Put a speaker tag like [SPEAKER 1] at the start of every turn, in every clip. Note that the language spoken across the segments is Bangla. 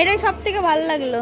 [SPEAKER 1] এটাই সব থেকে ভালো লাগল।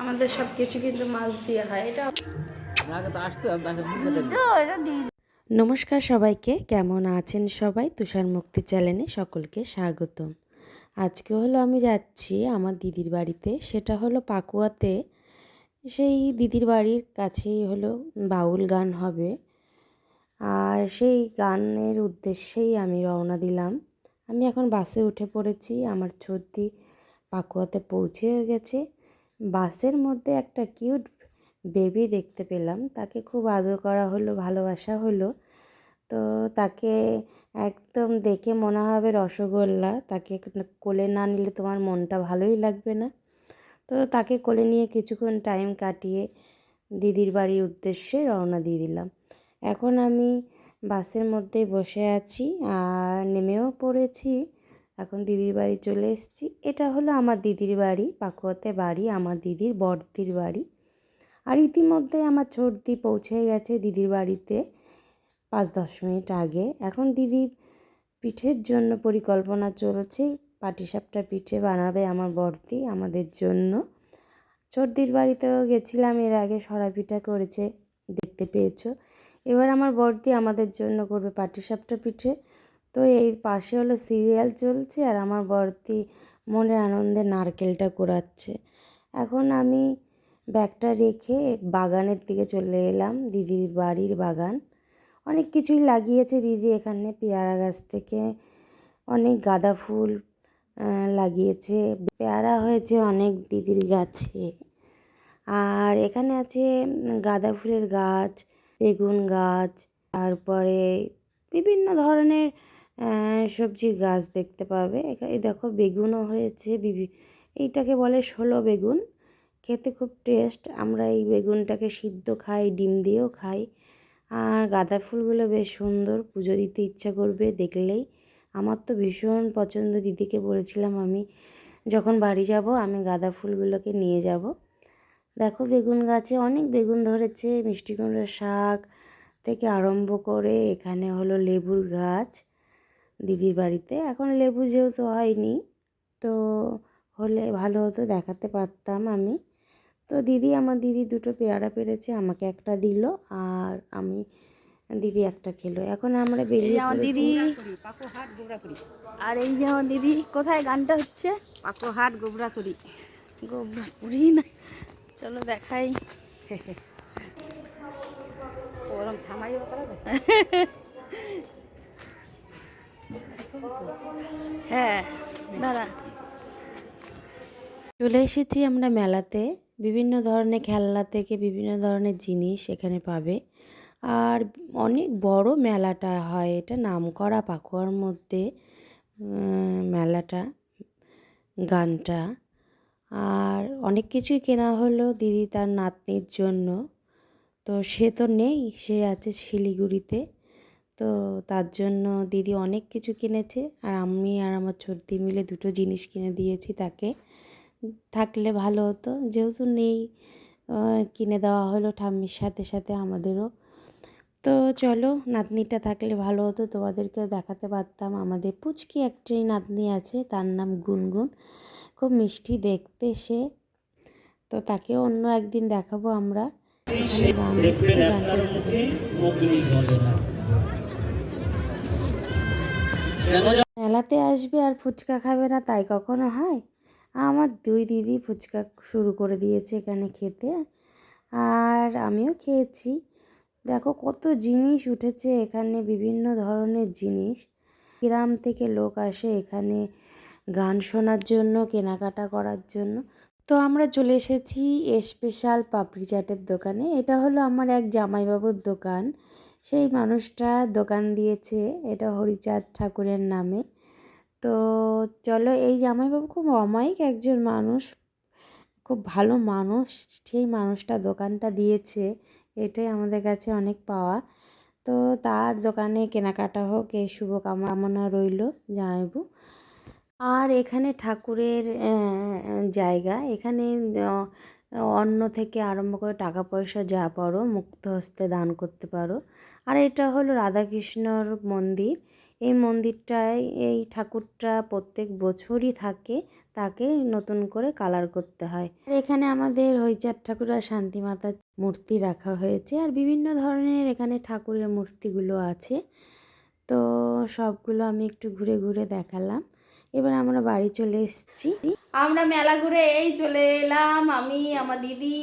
[SPEAKER 1] আমাদের সব কিছু কিন্তু মাছ দিয়ে হয়, এটা
[SPEAKER 2] নমস্কার সবাইকে, কেমন আছেন সবাই? তুষার মুক্তি চ্যানেলে সকলকে স্বাগতম। আজকে হলো আমি যাচ্ছি আমার দিদির বাড়িতে। সেটা হলো পাকুয়াতে। সেই দিদির বাড়ির কাছেই হলো বাউল গান হবে। আর সেই গানের উদ্দেশ্যেই আমি রওনা দিলাম। আমি এখন বাসে উঠে পড়েছি। আমার সর্দি পাকুয়াতে পৌঁছে গেছে। বাসের মধ্যে একটা কিউট বেবি দেখতে পেলাম। তাকে খুব আদর করা হলো, ভালোবাসা হলো। তো তাকে একদম দেখে মনে হবে রসগোল্লা। তাকে কোলে না নিলে তোমার মনটা ভালোই লাগবে না। তো তাকে কোলে নিয়ে কিছুক্ষণ টাইম কাটিয়ে দিদির বাড়ির উদ্দেশ্যে রওনা দিয়ে দিলাম। এখন আমি বাসের মধ্যেই বসে আছি আর নেমেও পড়েছি। এখন দিদির বাড়ি চলে এসেছি। এটা হলো আমার দিদির বাড়ি, পাকুয়াতে বাড়ি, আমার দিদির বড়দির বাড়ি। আর ইতিমধ্যে আমার ছোটদি পৌঁছে গেছে দিদির বাড়িতে। পাঁচ দশ মিনিট আগে। এখন দিদি পিঠের জন্য পরিকল্পনা চলছে। পাটিসাপটা পিঠে বানাবে আমার বড়দি আমাদের জন্য। ছোটদির বাড়িতেও গেছিলাম, এর আগে সরা পিঠা করেছে, দেখতে পেয়েছ। এবার আমার বড়দি আমাদের জন্য করবে পাটিসাপটা পিঠে। তো এই পাশে হলো সিরিয়াল চলছে আর আমার বড়দি মনের আনন্দে নারকেলটা কোরাচ্ছে এখন আমি ব্যাগটা রেখে বাগানের দিকে চলে এলাম, দিদির বাড়ির বাগান। অনেক কিছুই লাগিয়েছে দিদি এখানে পেয়ারা গাছ থেকে। অনেক গাঁদা ফুল লাগিয়েছে। পেয়ারা হয়েছে অনেক দিদির গাছে। আর এখানে আছে গাঁদা ফুলের গাছ, বেগুন গাছ, তারপরে বিভিন্ন ধরনের সবজির গাছ দেখতে পাবে। এখানে দেখো বেগুনও হয়েছে, বিভি, এইটাকে বলে ষোলো বেগুন। খেতে খুব টেস্ট। আমরা এই বেগুনটাকে সিদ্ধ খাই, ডিম দিয়েও খাই। আর গাঁদা ফুলগুলো বেশ সুন্দর। পুজো দিতে ইচ্ছা করবে দেখলেই। আমার তো ভীষণ পছন্দ, দিদিকে বলেছিলাম আমি যখন বাড়ি যাব আমি গাঁদা ফুলগুলোকে নিয়ে যাব। দেখো বেগুন গাছে অনেক বেগুন ধরেছে, মিষ্টি কুমড়োর শাক থেকে আরম্ভ করে এখানে হলো লেবুর গাছ দিদির বাড়িতে। এখন লেবু যেহেতু হয়নি, তো হলে ভালো হতো দেখাতে পারতাম আমি। তো দিদি আমার দিদি দুটো পেয়ারা পেরেছে আমাকে একটা দিল আর আমি দিদি একটা খেলো। এখন আমরা বেরিয়ে
[SPEAKER 1] আমার দিদি। আর এই যে আমার দিদি কোথায় গানটা হচ্ছে?
[SPEAKER 3] পাকোহাট গোবরা
[SPEAKER 1] করি। না। চলো দেখাই।
[SPEAKER 3] ওরম থামাই
[SPEAKER 1] হ্যাঁ দাঁড়া।
[SPEAKER 2] চলে এসেছি আমরা মেলাতে। বিভিন্ন ধরনের খেলনা থেকে বিভিন্ন ধরনের জিনিস এখানে পাবে। আর অনেক বড় মেলাটা হয়, এটা নামকরা পাকুয়ার মধ্যে মেলাটা, গানটা। আর অনেক কিছুই কেনা হলো দিদি তার নাতনির জন্য। তো সে তো নেই, সে আছে শিলিগুড়িতে। তো তার জন্য দিদি অনেক কিছু কিনেছে। আর আমি আর আমার ছোটদি মিলে দুটো জিনিস কিনে দিয়েছি তাকে। থাকলে ভালো হতো। যেহেতু নেই কিনে দেওয়া হলো ঠাম্মির সাথে সাথে আমাদেরও। তো চলো নাতনিটা থাকলে ভালো হতো তোমাদেরকেও দেখাতে পারতাম। আমাদের পুচকি একটাই নাতনি আছে তার নাম গুনগুন। খুব মিষ্টি দেখতে সে। তো তাকেও অন্য একদিন দেখাবো আমরা। মেলাতে আসবে আর ফুচকা খাবে না তাই কখনো হয়? আমার দুই দিদি ফুচকা শুরু করে দিয়েছে এখানে খেতে। আর আমিও খেয়েছি। দেখো কত জিনিস উঠেছে এখানে, বিভিন্ন ধরনের জিনিস। গ্রাম থেকে লোক আসে এখানে গান শোনার জন্য, কেনাকাটা করার জন্য। তো আমরা চলে এসেছি স্পেশাল পাপড়ি চাটের দোকানে। এটা হলো আমার এক জামাইবাবুর দোকান। সেই মানুষটা দোকান দিয়েছে, এটা হরিচাঁদ ঠাকুরের নামে। তো চলো, এই জামাইবাবু খুব অমায়িক একজন মানুষ, খুব ভালো মানুষ, সেই মানুষটা দোকানটা দিয়েছে, এটাই আমাদের কাছে অনেক পাওয়া। তো তার দোকানে কেনাকাটা হোক, এই শুভকামনা রইল জানাইবু আর এখানে ঠাকুরের জায়গা, এখানে অন্ন থেকে আরম্ভ করে টাকা পয়সা যা পারো মুক্ত হস্তে দান করতে পারো। আর এটা হলো রাধাকৃষ্ণর মন্দির। এই মন্দিরটায় এই ঠাকুরটা প্রত্যেক বছরই থাকে, তাকে নতুন করে কালার করতে হয়। আর এখানে আমাদের হইচার ঠাকুর আর শান্তি মাতার মূর্তি রাখা হয়েছে, আর বিভিন্ন ধরনের এখানে ঠাকুরের মূর্তিগুলো আছে। তো সবগুলো আমি একটু ঘুরে ঘুরে দেখালাম। এবার আমরা বাড়ি চলে এসেছি।
[SPEAKER 1] আমরা মেলা ঘুরে এই চলে এলাম, আমি, আমার দিদি,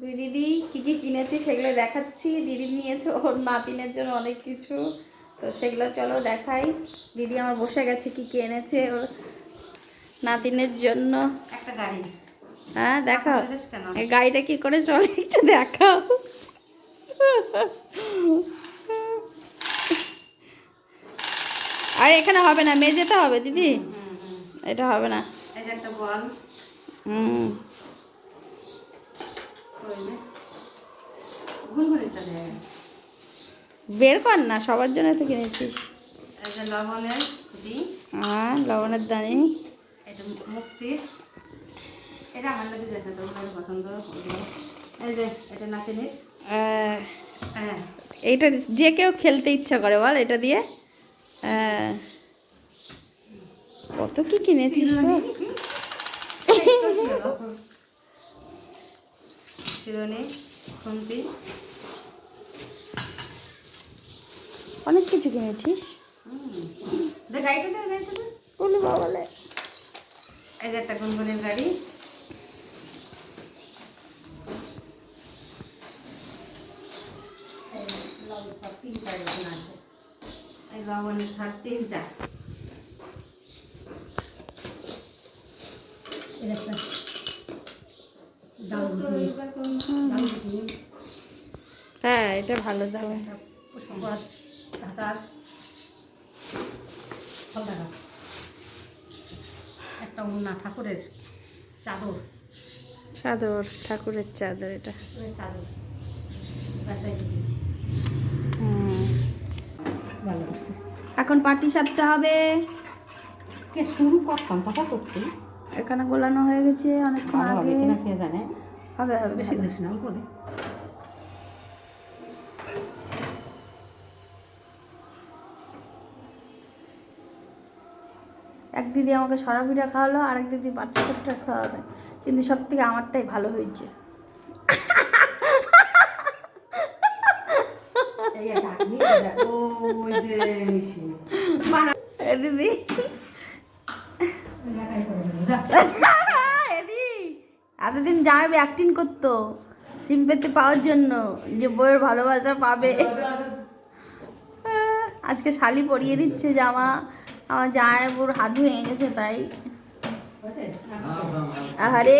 [SPEAKER 1] দুই দিদি, কি কি কিনেছি সেগুলো দেখাচ্ছি। দিদি নিয়েছে, ওর নাতিনের জন্য অনেক কিছু। তো সেগুলো চলো দেখাই। দিদি আমার বসে গেছে কি কি এনেছে ওর নাতিনের জন্য।
[SPEAKER 3] একটা গাড়ি।
[SPEAKER 1] হ্যাঁ দেখাও। এই গাড়িটা কি করে চলে একটু দেখাও। আর এখানে হবে না মেঝেতে হবে দিদি। এটা হবে না।
[SPEAKER 3] একটা বল।
[SPEAKER 1] হুম।
[SPEAKER 3] গুলগুলি চলে
[SPEAKER 1] বের কর না সবার জন্য তো কিনেছিস।
[SPEAKER 3] যে লবণের
[SPEAKER 1] হ্যাঁ লবণের দানি।
[SPEAKER 3] এটা মুক্তির এটা আমার লাগে দেশে তো পছন্দ এই যে এটা হ্যাঁ।
[SPEAKER 1] এইটা যে কেউ খেলতে ইচ্ছা করে বল এটা দিয়ে। কত কি কিনেছিস তো?
[SPEAKER 3] চিরুনি খুন্তি।
[SPEAKER 1] অনেক কিছু কিনেছিস? বলি বাবালে
[SPEAKER 3] এই একটা গুনগুনের গাড়ি। এই লবণের থাক তিনটা।
[SPEAKER 1] হ্যাঁ এটা ভালো দামে।
[SPEAKER 3] একটা উন্না ঠাকুরের চাদর।
[SPEAKER 1] চাদর ঠাকুরের চাদর এটা।
[SPEAKER 3] চাদর।
[SPEAKER 1] হুম।
[SPEAKER 3] ভালো করছে।
[SPEAKER 1] এখন পাটি সাপটা হবে।
[SPEAKER 3] কে শুরু করতাম কথা করতে
[SPEAKER 1] এখানে গোলানো হয়ে গেছে অনেকক্ষণ আগে।
[SPEAKER 3] জানে।
[SPEAKER 1] হবে হবে
[SPEAKER 3] বেশি। দিস না অল্প
[SPEAKER 1] এক দিদি আমাকে সরা পিঠা খাওয়ালো আর এক দিদি বাচ্চা পিঠা খাওয়াবে। কিন্তু সব থেকে আমারটাই ভালো হয়েছে। দিদি। এতদিন যাবে অ্যাক্টিং করতো সিম পেতে পাওয়ার জন্য যে বইয়ের ভালোবাসা পাবে। আজকে শালি পরিয়ে দিচ্ছে জামা। আমার জামাইবুর হাত ভেঙে গেছে তাই। আরে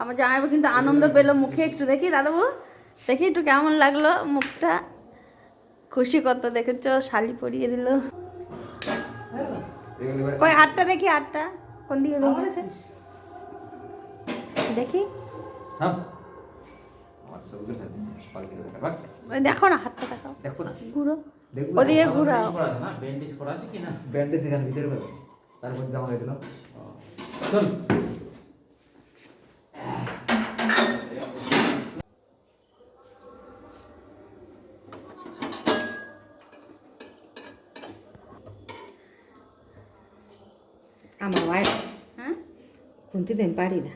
[SPEAKER 1] আমার জামাইবু কিন্তু আনন্দ পেল মুখে একটু দেখি দাদাবু? দেখি একটু কেমন লাগল মুখটা। খুশি কত দেখেছ শালি পরিয়ে দিল। কই হাতটা দেখি হাতটা। কোন দিকে দেখি। ওই দেখো না হাতটা দেখাও।
[SPEAKER 4] দেখো না।
[SPEAKER 1] ঘুরো ওদিকে ঘুরাও।
[SPEAKER 4] না? ব্যান্ডেজ করা আছে কি না?
[SPEAKER 5] ব্যান্ডেজ এখানে ভিতরে পাবে তারপর জামা দিল চল।
[SPEAKER 3] আমার ওয়াইফ
[SPEAKER 1] হ্যাঁ?
[SPEAKER 3] খুনতে দেন পারি না।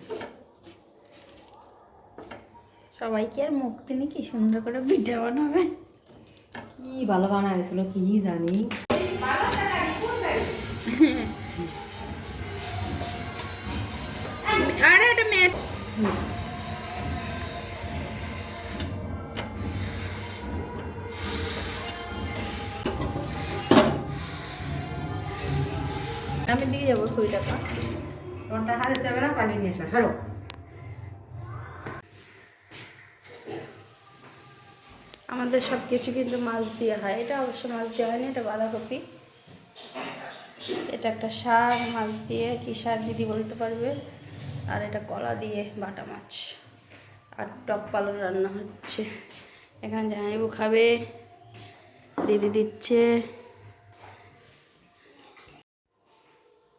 [SPEAKER 1] সবাই কি আর মুক্তি নাকি সুন্দর করে পিঠে বানাবে।
[SPEAKER 3] কি ভালো বানাইছিল কি জানি।
[SPEAKER 1] আরে এটা ম্যাট আমি দিয়ে যাব কুড়ি টাকা
[SPEAKER 3] ফোনটা হাতে যাবে না পানি নিয়ে আসা হারো
[SPEAKER 1] আমাদের সব কিছু কিন্তু মাছ দিয়ে হয়। এটা অবশ্য মাছ দেওয়া হয়নি এটা বাঁধাকপি। এটা একটা শাক মাছ দিয়ে কি শাক দিদি বলতে পারবে? আর এটা কলা দিয়ে বাটা মাছ। আর টক পালন রান্না হচ্ছে। এখানে জামাইবু খাবে দিদি দিচ্ছে।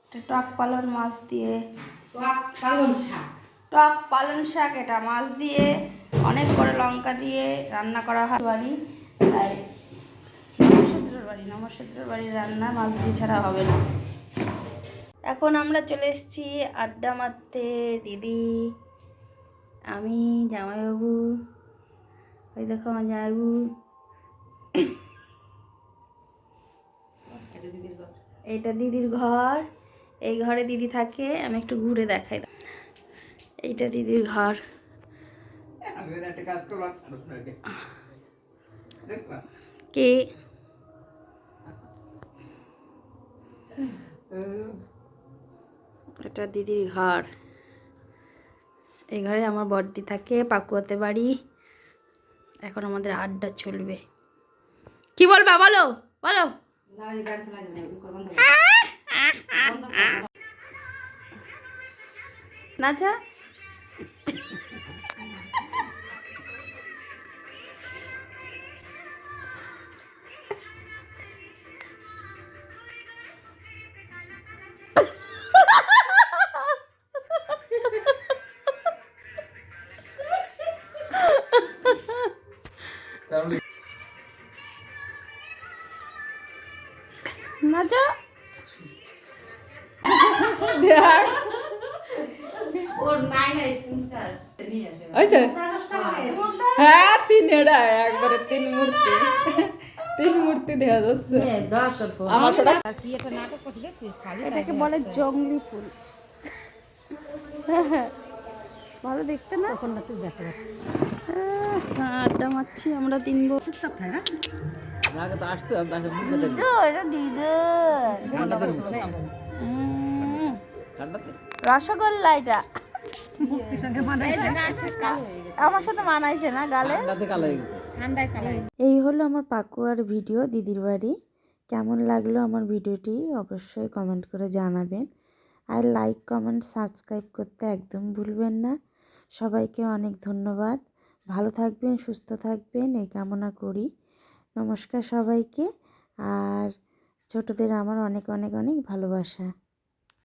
[SPEAKER 1] এটা টক পালন মাছ দিয়ে।
[SPEAKER 3] টক পালন শাক।
[SPEAKER 1] টক পালং শাক এটা মাছ দিয়ে। অনেক করে লঙ্কা দিয়ে রান্না করা হয়। বাড়ি তাই নমসূত্রের বাড়ি নমসূত্রের বাড়ির রান্না মাছ দিয়ে ছাড়া হবে না। এখন আমরা চলে এসেছি আড্ডা মারতে। দিদি, আমি, জামাইবাবু, ওই দেখো আমার জামাইবাবু। এটা দিদির ঘর। এই ঘরে দিদি থাকে, আমি একটু ঘুরে দেখাই। এইটা দিদির ঘর
[SPEAKER 5] আমি একটা কাজ করব দেখবা
[SPEAKER 1] কে এটা দিদির ঘর এই ঘরে আমার বর্দি থাকে পাকুয়াতে বাড়ি এখন আমাদের আড্ডা চলবে কি বলবা বলো বলো। নাচা নাচা দেখ।
[SPEAKER 3] ওর
[SPEAKER 4] ওই তো হ্যাঁ তিন এটা একবারে তিন মূর্তি। তিন মূর্তি দেওয়া যাচ্ছে।
[SPEAKER 1] এটাকে বলে জঙ্গলি ফুল। ভালো দেখতে না? হ্যাঁ, আড্ডা মারছি আমরা তিন বছর
[SPEAKER 4] আগে তো আসতে আসতে ঠান্ডাতে?
[SPEAKER 1] রসগোল্লা এটা আমার সাথে মানাইছে না গালে।
[SPEAKER 4] ঠান্ডাতে কালো হয়ে গেছে।
[SPEAKER 2] এই হলো আমার পাকুয়ার ভিডিও দিদির বাড়ি। কেমন লাগল আমার ভিডিওটি অবশ্যই কমেন্ট করে জানাবেন। আর লাইক কমেন্ট সাবস্ক্রাইব করতে একদম ভুলবেন না। সবাইকে অনেক ধন্যবাদ। ভালো থাকবেন, সুস্থ থাকবেন। এই কামনা করি। নমস্কার সবাইকে। আর ছোটদের আমার অনেক অনেক অনেক ভালোবাসা।